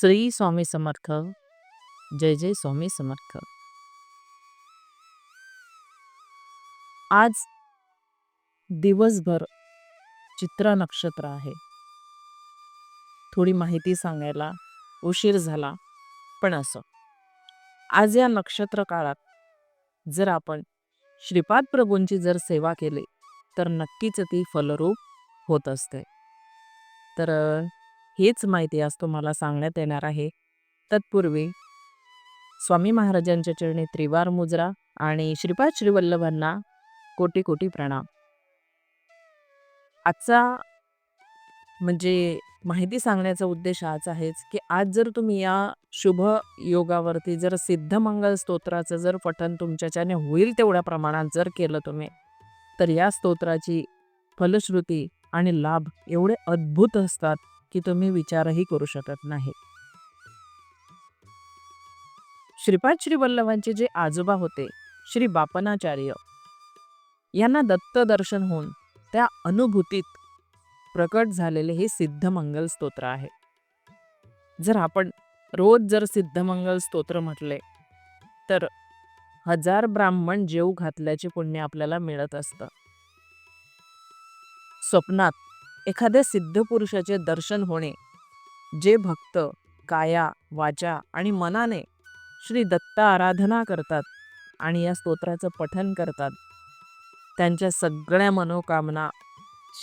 श्री स्वामी समर्थ. जय जय स्वामी समर्थ. आज दिवसभर चित्रा नक्षत्र आहे. थोडी माहिती सांगायला उशीर झाला पण असं. आज या नक्षत्र काळात जर आपण श्रीपाद प्रभूंची जर सेवा केली तर नक्कीच ती फलरूप होत असते. तर हेच माहिती आज तुम्हाला सांगण्यात येणार आहे. तत्पूर्वी स्वामी महाराजांच्या चरणी त्रिवार मुजरा आणि श्रीपाद श्रीवल्लभांना कोटी कोटी प्रणाम. आजचा म्हणजे माहिती सांगण्याचा उद्देश हाच आहेच की आज जर तुम्ही या शुभ योगावरती जर सिद्धमंगल स्तोत्राचं जर पठन तुमच्याच्याने होईल तेवढ्या प्रमाणात जर केलं तुम्ही तर या स्तोत्राची फलश्रुती आणि लाभ एवढे अद्भुत असतात. की तुम्ही विचारही करू शकत नाही श्रीपाद श्री वल्लभांचे जे आजोबा होते श्री बापनाचार्य यांना दत्त दर्शन होऊन त्या अनुभूतीत प्रकट झालेले हे सिद्धमंगल स्तोत्र आहे. जर आपण रोज जर सिद्धमंगल स्तोत्र म्हटले तर हजार ब्राह्मण जेव घातल्याचे पुण्य आपल्याला मिळत असतं. स्वप्नात एखाद्या सिद्ध पुरुषाचे दर्शन होणे. जे भक्त काया वाचा आणि मनाने श्री दत्त आराधना करतात आणि या स्तोत्राचं पठन करतात. त्यांच्या सगळ्या मनोकामना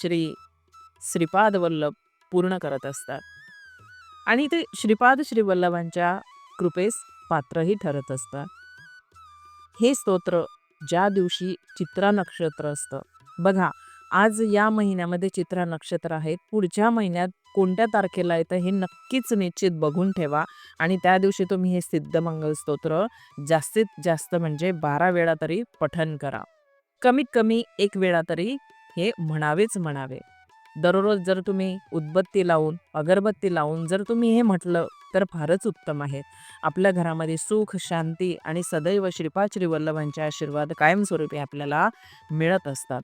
श्री श्रीपाद वल्लभ पूर्ण करत असतात. आणि ते श्रीपाद श्रीवल्लभांच्या कृपेस पात्रही ठरत असतात. हे स्तोत्र ज्या दिवशी चित्रा नक्षत्र असतं. बघा आज या महिन्यामध्ये चित्रा नक्षत्र आहेत. पुढच्या महिन्यात कोणत्या तारखेला येतं हे नक्कीच निश्चित बघून ठेवा. आणि त्या दिवशी तुम्ही हे सिद्धमंगल स्तोत्र जास्तीत जास्त म्हणजे बारा वेळा तरी पठन करा. कमीत कमी एक वेळा तरी हे म्हणावेच म्हणावे. दररोज जर तुम्ही उदबत्ती लावून अगरबत्ती लावून जर तुम्ही हे म्हटलं तर फारच उत्तम आहे. आपल्या घरामध्ये सुख शांती आणि सदैव श्रीपाद श्रीवल्लभांचे आशीर्वाद कायमस्वरूपी आपल्याला मिळत असतात.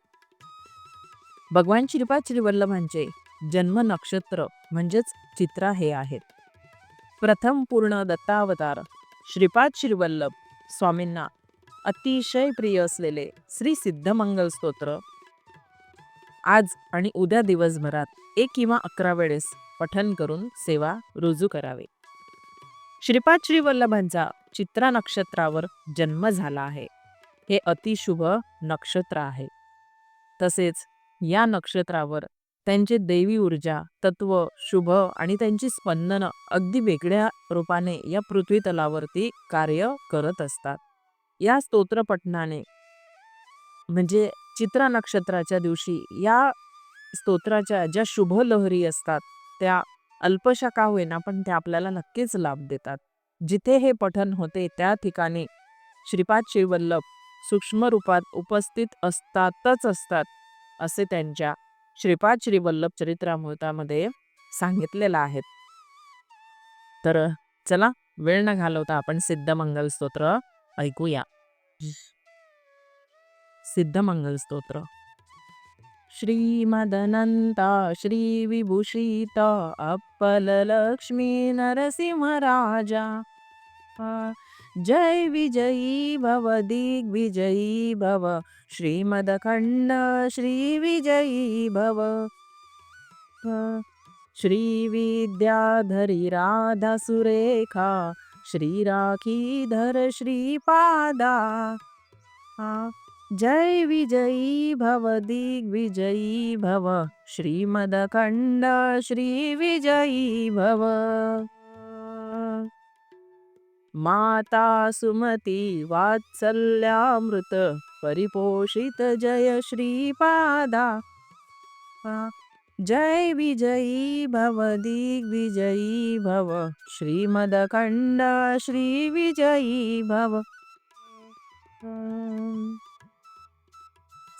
भगवान श्रीपाद श्रीवल्लभांचे म्हणजे जन्म नक्षत्र म्हणजेच चित्रा हे आहेत. प्रथम पूर्ण दत्तावतार श्रीपाद श्रीवल्लभ स्वामींना अतिशय प्रिय असलेले श्री सिद्धमंगल स्तोत्र. आज आणि उद्या दिवसभरात एक किंवा अकरा वेळेस पठन करून सेवा रुजू करावे. श्रीपाद श्रीवल्लभांचा चित्रा नक्षत्रावर जन्म झाला आहे. हे अतिशुभ नक्षत्र आहे. तसेच या नक्षत्रावर त्यांचे दैवी ऊर्जा तत्व शुभ आणि त्यांची स्पंदनं अगदी वेगळ्या रूपाने या पृथ्वी तलावरती कार्य करत असतात. या स्तोत्रपठनाने म्हणजे चित्रा नक्षत्राच्या दिवशी या स्तोत्राच्या ज्या शुभ लहरी असतात त्या अल्पशा का होईना पण त्या आपल्याला नक्कीच लाभ देतात. जिथे हे पठन होते त्या ठिकाणी श्रीपाद श्रीवल्लभ सूक्ष्म रूपात उपस्थित असतातच असतात. असे त्यांच्या श्रीपाद श्रीवल्लभ चरित्रामृतामध्ये सांगितलेलं आहे. तर चला वेळ न घालवता आपण सिद्धमंगल स्तोत्र ऐकूया. सिद्धमंगल स्तोत्र. श्रीमदनंता श्री विभूषित अप्पल जय विजयी भव दिग्विजयी भव। श्रीमदखंड श्रीविजयी भव। श्रीविद्याधरी राधा सुरेखा श्रीराखी धर श्रीपादा। जय विजयी भव दिग्विजयी भव। श्रीमदखंड श्रीविजयी भव। माता सुमती वात्सल्यामृत परिपोषित जय श्रीपादा। जय विजयी भव दिग्विजयी भव श्रीमदखंड श्री विजयी भव।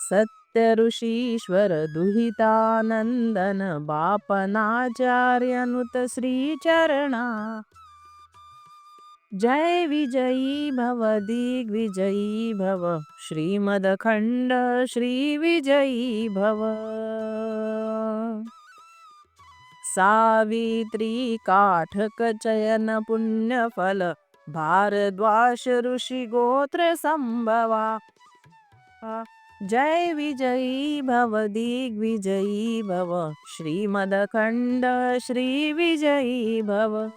सत्य ऋषीश्वर दुहितानंदन बापनाचार्यनुत श्रीचरणा। जय विजयी भव दिग्विजयी भव। श्रीमदखंड श्री विजयी भव। सावित्री काठक चयन पुण्यफल भारद्वाश ऋषि गोत्र संभवा। जय विजयी भव दिग्विजयी भव। श्रीमदखंड श्री विजयी भव।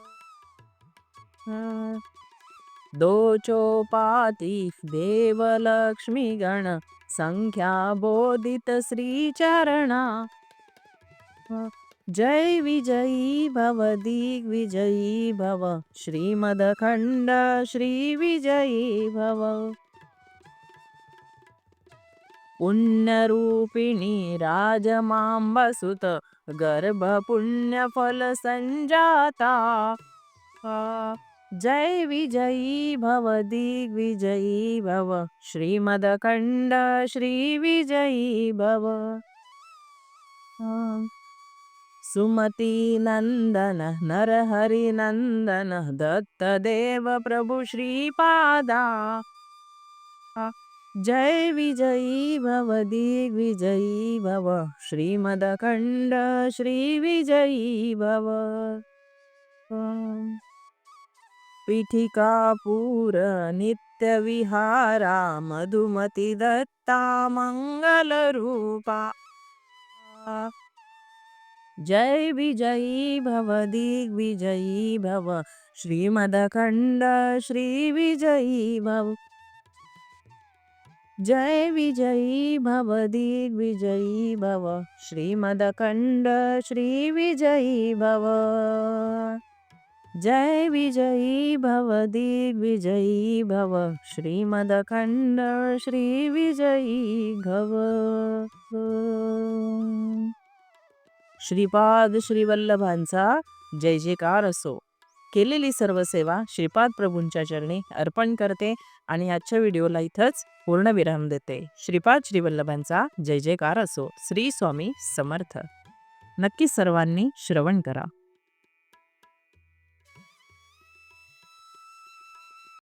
आ, दो चौपाती देवलक्ष्मी गण संख्या बोधित श्री चरणा जय विजयी भव दिग्विजयी भव श्रीमदखंड श्री विजयी भव। पुण्यरूपिणी राजमांबसुत गर्भ पुण्यफल संजाता जय विजयी भव दिग्विजयी भव। श्रीमदखंड श्री विजयी भव। सुमती नंदन नरहरी नंदन दत्तदेव प्रभु श्रीपादा। जय विजयी भव दिग्विजयी भव। श्रीमदखंड श्री विजयी भव। पीठिकापूर नित्यविहारा मधुमती दत्ता मङ्गलरूपा जय विजयी भव दिग्विजयी भव श्रीमदखंड श्री विजयी भव। जय विजयी भव दिग्विजयी भव श्रीमदखंड श्री विजयी भव। जय विजयी भव दिग्विजयी भव श्रीमदखंड श्री विजयी भव। श्रीपाद श्रीवल्लभांचा जय जयकार असो. केलेली सर्व सेवा श्रीपाद प्रभूंच्या चरणी अर्पण करते आणि आजच्या व्हिडिओला इथंच पूर्णविराम देते. श्रीपाद श्रीवल्लभांचा जय जयकार असो. श्री स्वामी समर्थ. नक्की सर्वांनी श्रवण करा.